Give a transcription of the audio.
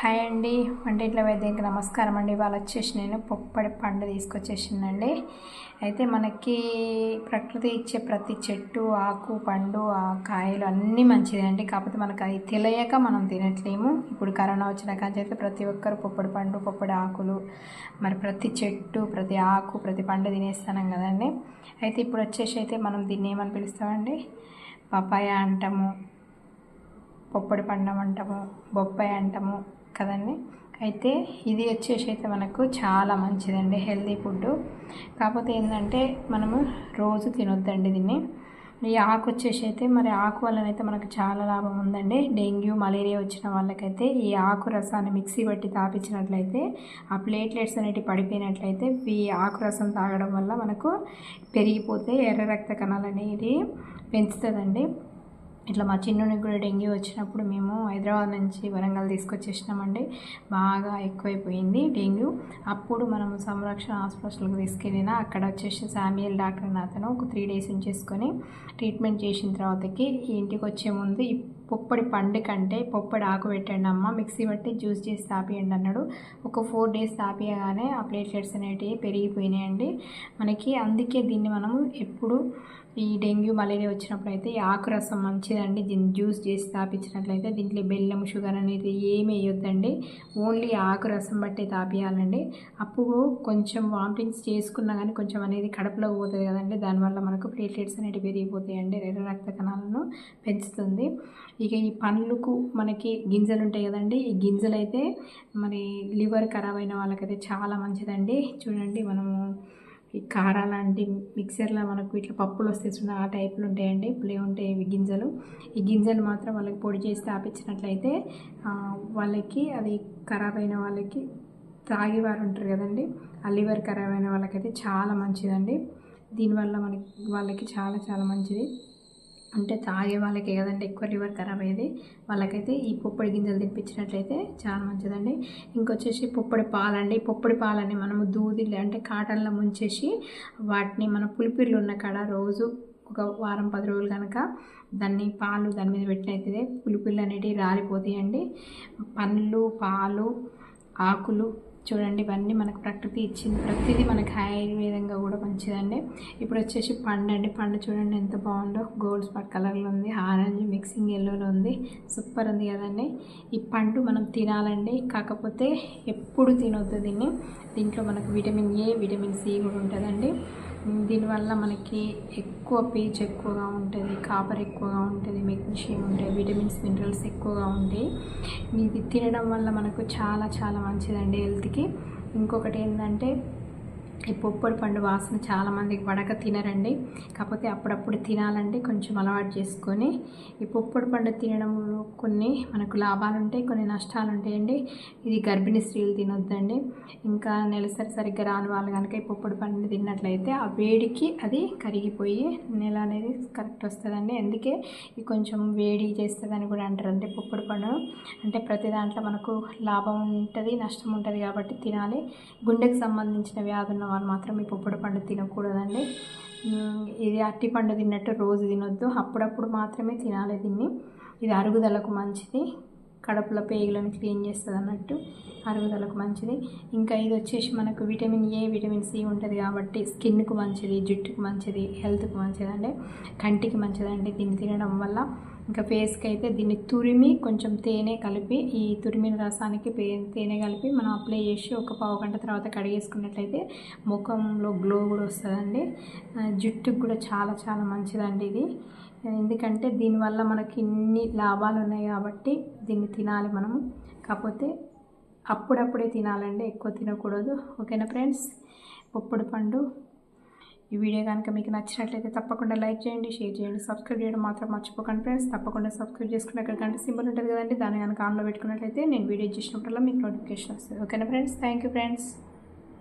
Hi అండి. వంటింట్లో వైద్యకి నమస్కారం అండి. ఇవాళ వచ్చేసి నేను పొప్పడి పండు తీసుకొచ్చేసిందండి. అయితే మనకి ప్రకృతి ఇచ్చే ప్రతి చెట్టు ఆకు పండు ఆ కాయలు అన్నీ మంచిదండి. కాకపోతే మనకు అది తెలియక మనం తినట్లేము. ఇప్పుడు కరోనా వచ్చిన కాంచి అయితే ప్రతి ఒక్కరు పొప్పడి పండు పొప్పడి ఆకులు మరి ప్రతి చెట్టు ప్రతి ఆకు ప్రతి పండు తినేస్తాం కదండి. అయితే ఇప్పుడు వచ్చేసి అయితే మనం దీన్ని ఏమని పిలుస్తామండి? పపాయ అంటాము పొప్పడి పండం అంటాము బొప్పాయి అంటాము కదండి? అయితే ఇది వచ్చేసి అయితే మనకు చాలా మంచిదండి హెల్తీ ఫుడ్. కాకపోతే ఏంటంటే మనము రోజు తినొద్దండి దీన్ని. ఈ ఆకు వచ్చేసి అయితే మరి ఆకు వల్లనైతే మనకు చాలా లాభం ఉందండి. డెంగ్యూ మలేరియా వచ్చిన వాళ్ళకైతే ఈ ఆకు రసాన్ని మిక్సీ పట్టి తాపించినట్లయితే ఆ ప్లేట్లెట్స్ అనేటివి పడిపోయినట్లయితే ఈ ఆకు రసం తాగడం వల్ల మనకు పెరిగిపోతే ఎర్ర రక్త కణాలు అనేది పెంచుతుందండి. ఇట్లా మా చిన్నునికి కూడా డెంగ్యూ వచ్చినప్పుడు మేము హైదరాబాద్ నుంచి వరంగల్ తీసుకొచ్చేసినామండి. బాగా ఎక్కువైపోయింది డెంగ్యూ. అప్పుడు మనం సంరక్షణ హాస్పిటల్కి తీసుకెళ్ళిన అక్కడ వచ్చేసి శామ్యుయల్ డాక్టర్ అతను ఒక త్రీ డేస్ ఉంచేసుకొని ట్రీట్మెంట్ చేసిన తర్వాతకి ఇంటికి వచ్చే ముందు పొప్పడి పండు కంటే పొప్పడి ఆకు పెట్టండి అమ్మ. మిక్సీ బట్టి జ్యూస్ చేసి తాపియండి అన్నాడు. ఒక ఫోర్ డేస్ తాపియగానే ఆ ప్లేట్లెట్స్ అనేటివి పెరిగిపోయినాయండి. మనకి అందుకే దీన్ని మనము ఎప్పుడు ఈ డెంగ్యూ మలేరియా వచ్చినప్పుడు అయితే ఈ ఆకు రసం మంచిదండి. దీన్ని జ్యూస్ చేసి తాపించినట్లయితే దీంట్లో బెల్లం షుగర్ అనేది ఏమి వేయొద్దండి. ఓన్లీ ఆకు రసం బట్టి తాపియాలండి. అప్పుడు కొంచెం వామిటింగ్స్ చేసుకున్నా కానీ కొంచెం అనేది కడుపులో పోతుంది కదండి. దానివల్ల మనకు ప్లేట్లెట్స్ అనేవి పెరిగిపోతాయండి. రెండు రక్త కణాలను పెంచుతుంది. ఇక ఈ పండ్లకు మనకి గింజలు ఉంటాయి కదండి ఈ గింజలు అయితే మరి లివర్ ఖరాబ్ అయిన వాళ్ళకైతే చాలా మంచిదండి. చూడండి మనము ఈ కార లాంటి మిక్సర్లో మనకు ఇట్లా పప్పులు వస్తే ఆ టైపులు ఉంటాయండి ప్లే ఉంటాయి ఇవి గింజలు. ఈ గింజలు మాత్రం వాళ్ళకి పొడి చేసి తాపించినట్లయితే వాళ్ళకి అది ఖరాబ్ అయిన వాళ్ళకి తాగేవారు ఉంటారు కదండి ఆ లివర్ ఖరాబ్ అయిన వాళ్ళకైతే చాలా మంచిదండి. దీనివల్ల మనకి వాళ్ళకి చాలా చాలా మంచిది. అంటే తాగే వాళ్ళకే కదండి ఎక్కువ లివర్ ఖరాబ్ అయ్యేది. వాళ్ళకైతే ఈ పొప్పడి గింజలు తినిపించినట్లయితే చాలా మంచిదండి. ఇంకొచ్చేసి పొప్పడి పాలండి. పొప్పడి పాలని మనము దూది అంటే కాటన్లో ముంచేసి వాటిని మన పులిపిర్లు ఉన్న కాడ రోజు ఒక వారం పది రోజులు కనుక దాన్ని పాలు దాని మీద పెట్టినైతే పులిపిర్లు అనేటివి రాలిపోతాయండి. పండ్లు పాలు ఆకులు చూడండి ఇవన్నీ మనకు ప్రకృతి ఇచ్చింది. ప్రతిదీ మనకి ఆయుర్వేదంగా కూడా మంచిదండి. ఇప్పుడు వచ్చేసి పండు అండి. పండు చూడండి ఎంత బాగుందో. గోల్డ్ స్పాట్ కలర్లో ఉంది. ఆరెంజ్ మిక్సింగ్ ఎల్లోలో ఉంది. సూపర్ ఉంది కదండి. ఈ పండు మనం తినాలండి. కాకపోతే ఎప్పుడు తినొద్దు దీన్ని. దీంట్లో మనకు విటమిన్ ఏ విటమిన్ సి కూడా ఉంటుందండి. దీనివల్ల మనకి ఎక్కువ పీచ్ ఎక్కువగా ఉంటుంది కాపర్ ఎక్కువగా ఉంటుంది మెగ్నీషియం ఉంటాయి విటమిన్స్ మినరల్స్ ఎక్కువగా ఉంటాయి ఇది తినడం వల్ల మనకు చాలా చాలా మంచిదండి హెల్త్కి. ఇంకొకటి ఏంటంటే ఈ పొప్పడి పండు వాసన చాలామందికి పడక తినరండి. కాకపోతే అప్పుడప్పుడు తినాలండి. కొంచెం అలవాటు చేసుకొని ఈ పొప్పడి పండు తినడంలో కొన్ని మనకు లాభాలు ఉంటాయి కొన్ని నష్టాలు ఉంటాయండి ఇది గర్భిణీ స్త్రీలు తినొద్దండి. ఇంకా నెలసరి సరిగ్గా రాని వాళ్ళు కనుక ఈ పొప్పడి పండు తిన్నట్లయితే ఆ వేడికి అది కరిగిపోయి నెల అనేది కరెక్ట్ వస్తుందండి. అందుకే ఇది కొంచెం వేడి చేస్తుందని కూడా అంటారండి పొప్పడి పండు అంటే ప్రతి దాంట్లో మనకు లాభం ఉంటుంది నష్టం ఉంటుంది కాబట్టి తినాలి. గుండెకు సంబంధించిన వ్యాధులు వాళ్ళు మాత్రం ఈ పొప్పడి పండు తినకూడదండి. ఇది అట్టి పండు తిన్నట్టు రోజు తినొద్దు. అప్పుడప్పుడు మాత్రమే తినాలి దీన్ని. ఇది అరుగుదలకు మంచిది. కడుపులో పేగులను క్లీన్ చేస్తుంది అన్నట్టు అరుగుదలకు మంచిది. ఇంకా ఇది వచ్చేసి మనకు విటమిన్ ఏ విటమిన్ సి ఉంటుంది కాబట్టి స్కిన్కు మంచిది జుట్టుకు మంచిది హెల్త్కు మంచిదండి కంటికి మంచిదండి దీన్ని తినడం వల్ల. ఇంకా ఫేస్కి అయితే దీన్ని తురిమి కొంచెం తేనె కలిపి ఈ తురిమిన రసానికి తేనె కలిపి మనం అప్లై చేసి ఒక పావు గంట తర్వాత కడిగేసుకున్నట్లయితే ముఖంలో గ్లో కూడా వస్తుందండి. జుట్టుకు కూడా చాలా చాలా మంచిదండి ఇది. ఎందుకంటే దీనివల్ల మనకి ఇన్ని లాభాలు ఉన్నాయి కాబట్టి దీన్ని తినాలి మనము కాకపోతే అప్పుడప్పుడే తినాలండి ఎక్కువ తినకూడదు. ఓకేనా ఫ్రెండ్స్? పొప్పుడు పండు ఈ వీడియో కనుక మీకు నచ్చినట్లయితే తప్పకుండా లైక్ చేయండి షేర్ చేయండి సబ్స్క్రైబ్ చేయడం మాత్రం మర్చిపోకండి ఫ్రెండ్స్. తప్పకుండా సబ్స్క్రైబ్ చేసుకుని అక్కడ గంట సింబల్ ఉంటుంది కదండి దాన్ని కనుక ఆన్లో పెట్టుకున్నట్లయితే నేను వీడియో చేసినప్పుడల్లా మీకు నోటిఫికేషన్ వస్తుంది. ఓకేనా ఫ్రెండ్స్? Thank you friends.